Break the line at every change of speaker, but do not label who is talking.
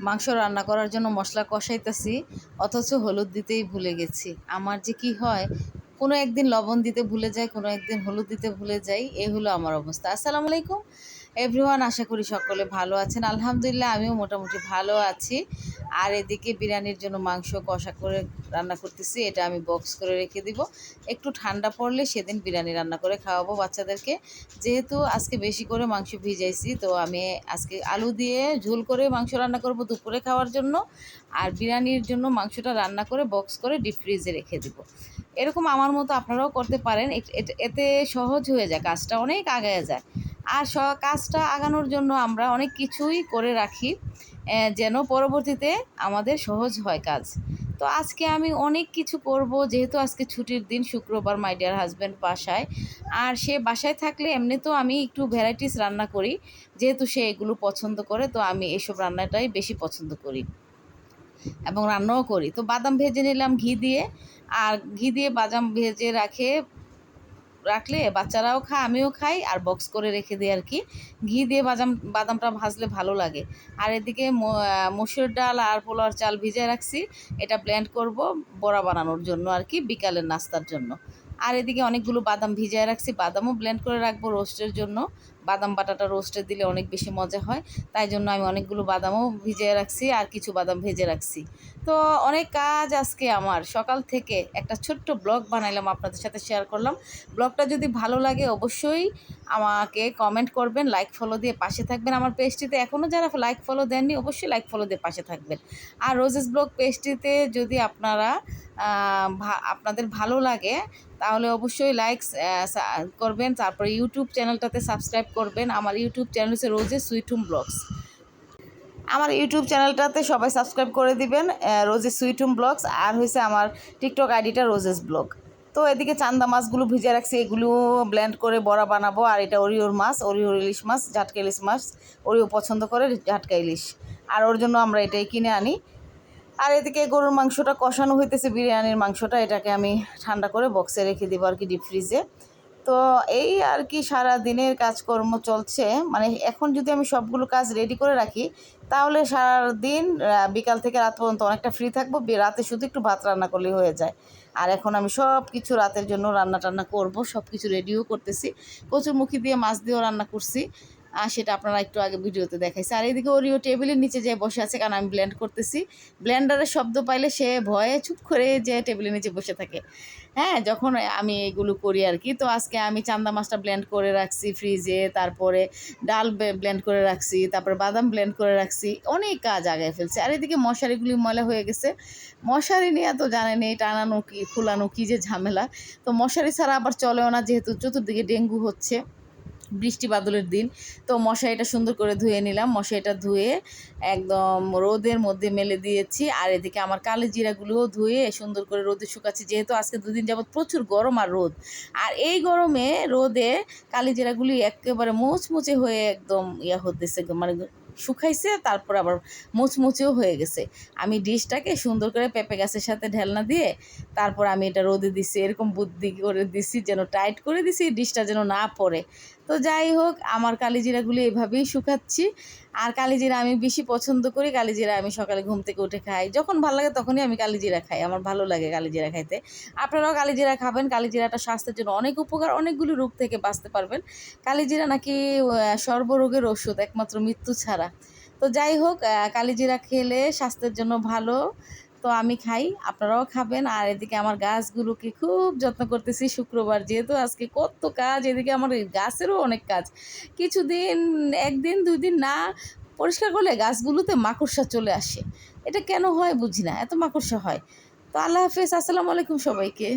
মাংস রান্না করার জন্য মশলা কষাইতেছি, অথচ হলুদ দিতেই ভুলে গেছি। আমার যে কি হয়, কোনো একদিন লবণ দিতে ভুলে যাই, কোনো একদিন হলুদ দিতে ভুলে যাই, এ হলো আমার অবস্থা। আসসালামু আলাইকুম। এভরিওয়ান আশা করি সকলে ভালো আছেন। আলহামদুলিল্লাহ, আমিও মোটামুটি ভালো আছি। আর এদিকে বিরিয়ানির জন্য মাংস কষা করে রান্না করতেছি, এটা আমি বক্স করে রেখে দিব। একটু ঠান্ডা পড়লে সেদিন বিরিয়ানি রান্না করে খাওয়াবো বাচ্চাদেরকে। যেহেতু আজকে বেশি করে মাংস ভিজাইছি, তো আমি আজকে আলু দিয়ে ঝোল করে মাংস রান্না করব দুপুরে খাওয়ার জন্য। আর বিরিয়ানির জন্য মাংসটা রান্না করে বক্স করে ডিপ ফ্রিজে রেখে দিব। এরকম আমার মতো আপনারাও করতে পারেন। এতে সহজ হয়ে যায়, কাজটা অনেক আগায় যায়। আর স, কাজটা আগানোর জন্য আমরা অনেক কিছুই করে রাখি যেন পরবর্তীতে আমাদের সহজ হয় কাজ। তো আজকে আমি অনেক কিছু করব, যেহেতু আজকে ছুটির দিন, শুক্রবার মাই ডিয়ার হাজব্যান্ড বাসায়। আর সে বাসায় থাকলে এমনি তো আমি একটু ভ্যারাইটিস রান্না করি, যেহেতু সে এগুলো পছন্দ করে, তো আমি এসব রান্নাটাই বেশি পছন্দ করি এবং রান্নাও করি। তো বাদাম ভেজে নিলাম ঘি দিয়ে, আর ঘি দিয়ে বাদাম ভেজে রাখে রাখলে বাচ্চারাও খায়, আমিও খাই আর বক্স করে রেখে দিই আর কি। ঘি দিয়ে বাদাম, বাদামটা ভাজলে ভালো লাগে। আর এদিকে মসুর ডাল আর পোলার চাল ভিজে রাখছি। এটা ব্লেন্ড করব বড়া বানানোর জন্য আর কি, বিকালের নাস্তার জন্য। আর এদিকে অনেকগুলো বাদাম ভিজায় রাখছি। বাদামও ব্ল্যান্ড করে রাখব রোস্টের জন্য। বাদাম বাটাটা রোস্টে দিলে অনেক বেশি মজা হয়। তাই জন্য আমি অনেকগুলো বাদামও ভিজিয়ে রাখছি আর কিছু বাদাম ভেজে রাখছি। তো অনেক কাজ আজকে আমার। সকাল থেকে একটা ছোট্ট ব্লগ বানাইলাম, আপনাদের সাথে শেয়ার করলাম। ব্লগটা যদি ভালো লাগে অবশ্যই আমাকে কমেন্ট করবেন লাইক ফলো দিয়ে পাশে থাকবেন। আমার পেজটিতে এখনও যারা লাইক ফলো দেননি, অবশ্যই লাইক ফলো দিয়ে পাশে থাকবেন। আর রোজেস ব্লগ পেজটিতে যদি আপনারা আপনাদের ভালো লাগে তাহলে অবশ্যই লাইক করবেন। তারপরে ইউটিউব চ্যানেলটাতে সাবস্ক্রাইব করবেন। আমার ইউটিউব চ্যানেল হচ্ছে রোজেস সুইট হোম ব্লগস। আমার ইউটিউব চ্যানেলটাতে সবাই সাবস্ক্রাইব করে দিবেন রোজেস সুইট হোম ব্লগস। আর হয়েছে আমার টিকটক আইডিটা রোজেস ব্লগ। তো এদিকে চান্দা মাছগুলো ভিজে রাখছি, এগুলো ব্লেন্ড করে বড়া বানাবো। আর এটা ওরিওর মাছ ওরিওর ইলিশ মাছ ঝাটকা ইলিশ মাছ। ওরিও পছন্দ করে ঝাটকা ইলিশ। আর ওর জন্য আমরা এটাই কিনে আনি। আর এদিকে গরুর মাংসটা কষানো হইতেছে বিরিয়ানির মাংসটা। এটাকে আমি ঠান্ডা করে বক্সে রেখে দিব আর কি ডিপ ফ্রিজে তো এই আর কি সারা দিনের কাজকর্ম চলছে। মানে এখন যদি আমি সবগুলো কাজ রেডি করে রাখি তাহলে সারাদিন আহ, বিকাল থেকে রাত পর্যন্ত অনেকটা ফ্রি থাকব। রাতে শুধু একটু ভাত রান্না করলেই হয়ে যায়। আর এখন আমি সব কিছু রাতের জন্য রান্না টান্না করব সব কিছু রেডিও করতেছি কচুরমুখী দিয়ে মাছ দিয়েও রান্না করছি। সেটা আপনারা একটু আগে ভিডিওতে দেখাইছে। আর এদিকে ওরিও টেবিলের নিচে যে বসে আছে, কারণ আমি ব্ল্যান্ড করতেছি। ব্ল্যান্ডারের শব্দ পাইলে সে ভয়ে চুপ করে যে টেবিলের নিচে বসে থাকে। হ্যাঁ যখন আমি এগুলো করি আর কি, তো আজকে আমি চান্দা মাছটা ব্ল্যান্ড করে রাখছি ফ্রিজে তারপরে ডাল ব্লেন্ড করে রাখছি, তারপরে বাদাম ব্ল্যান্ড করে রাখছি, অনেক কাজ আগায় ফেলছে। আর এদিকে মশারিগুলি ময়লা হয়ে গেছে। মশারি নিয়ে তো জানেন এই টানানো কি খোলানো কি যে ঝামেলা। তো মশারি ছাড়া আবার চলেও না, যেহেতু চতুর্দিকে ডেঙ্গু হচ্ছে। বৃষ্টি বাদলের দিন। তো মশারিটা সুন্দর করে ধুয়ে নিলাম। মশারিটা ধুয়ে একদম রোদের মধ্যে মেলে দিয়েছি। আর এদিকে আমার কালো জিরাগুলোও ধুয়ে সুন্দর করে রোদে শুকাচ্ছি। যেহেতু আজকে দুদিন যাবত প্রচুর গরম আর রোদ। আর এই গরমে রোদে কালি জিরাগুলি একেবারে মুচমুচে হয়ে একদম ইয়া হতেছে মানে শুকাইছে, তারপর আবার মুচমুচেও হয়ে গেছে। আমি ডিশটাকে সুন্দর করে পেঁপে গাছের সাথে ঢেলনা দিয়ে তারপর আমি এটা রোদে দিছি, এরকম বুদ্ধি করে দিছি, যেন টাইট করে দিছি ডিশটা যেন না পড়ে। তো যাই হোক, আমার কালিজিরাগুলি এভাবেই শুকাচ্ছি। আর কালিজিরা আমি বেশি পছন্দ করি, কালিজিরা আমি সকালে ঘুম থেকে উঠে খাই। যখন ভালো লাগে তখনই আমি কালিজিরা খাই, আমার ভালো লাগে কালিজিরা খাইতে। আপনারাও কালিজিরা খাবেন, কালিজিরাটা স্বাস্থ্যের জন্য অনেক উপকার, অনেকগুলো রোগ থেকে বাঁচতে পারবেন। কালিজিরা নাকি সর্বরোগের ওষুধ, একমাত্র মৃত্যু ছাড়া। তো যাই হোক কালিজিরা খেলে স্বাস্থ্যের জন্য ভালো। তো আমি খাই, আপনারাও খাবেন। আর এদিকে আমার গাছগুলোকে খুব যত্ন করতেছি শুক্রবার যেহেতু আজকে কত কাজ, এদিকে আমার গাছেরও অনেক কাজ। কিছুদিন, একদিন দুদিন না, পরিষ্কার করলে গাছগুলোতে মাকড়সা চলে আসে। এটা কেন হয় বুঝি না, এত মাকড়সা হয়। তো আল্লাহ হাফেজ, আসসালামু আলাইকুম সবাইকে।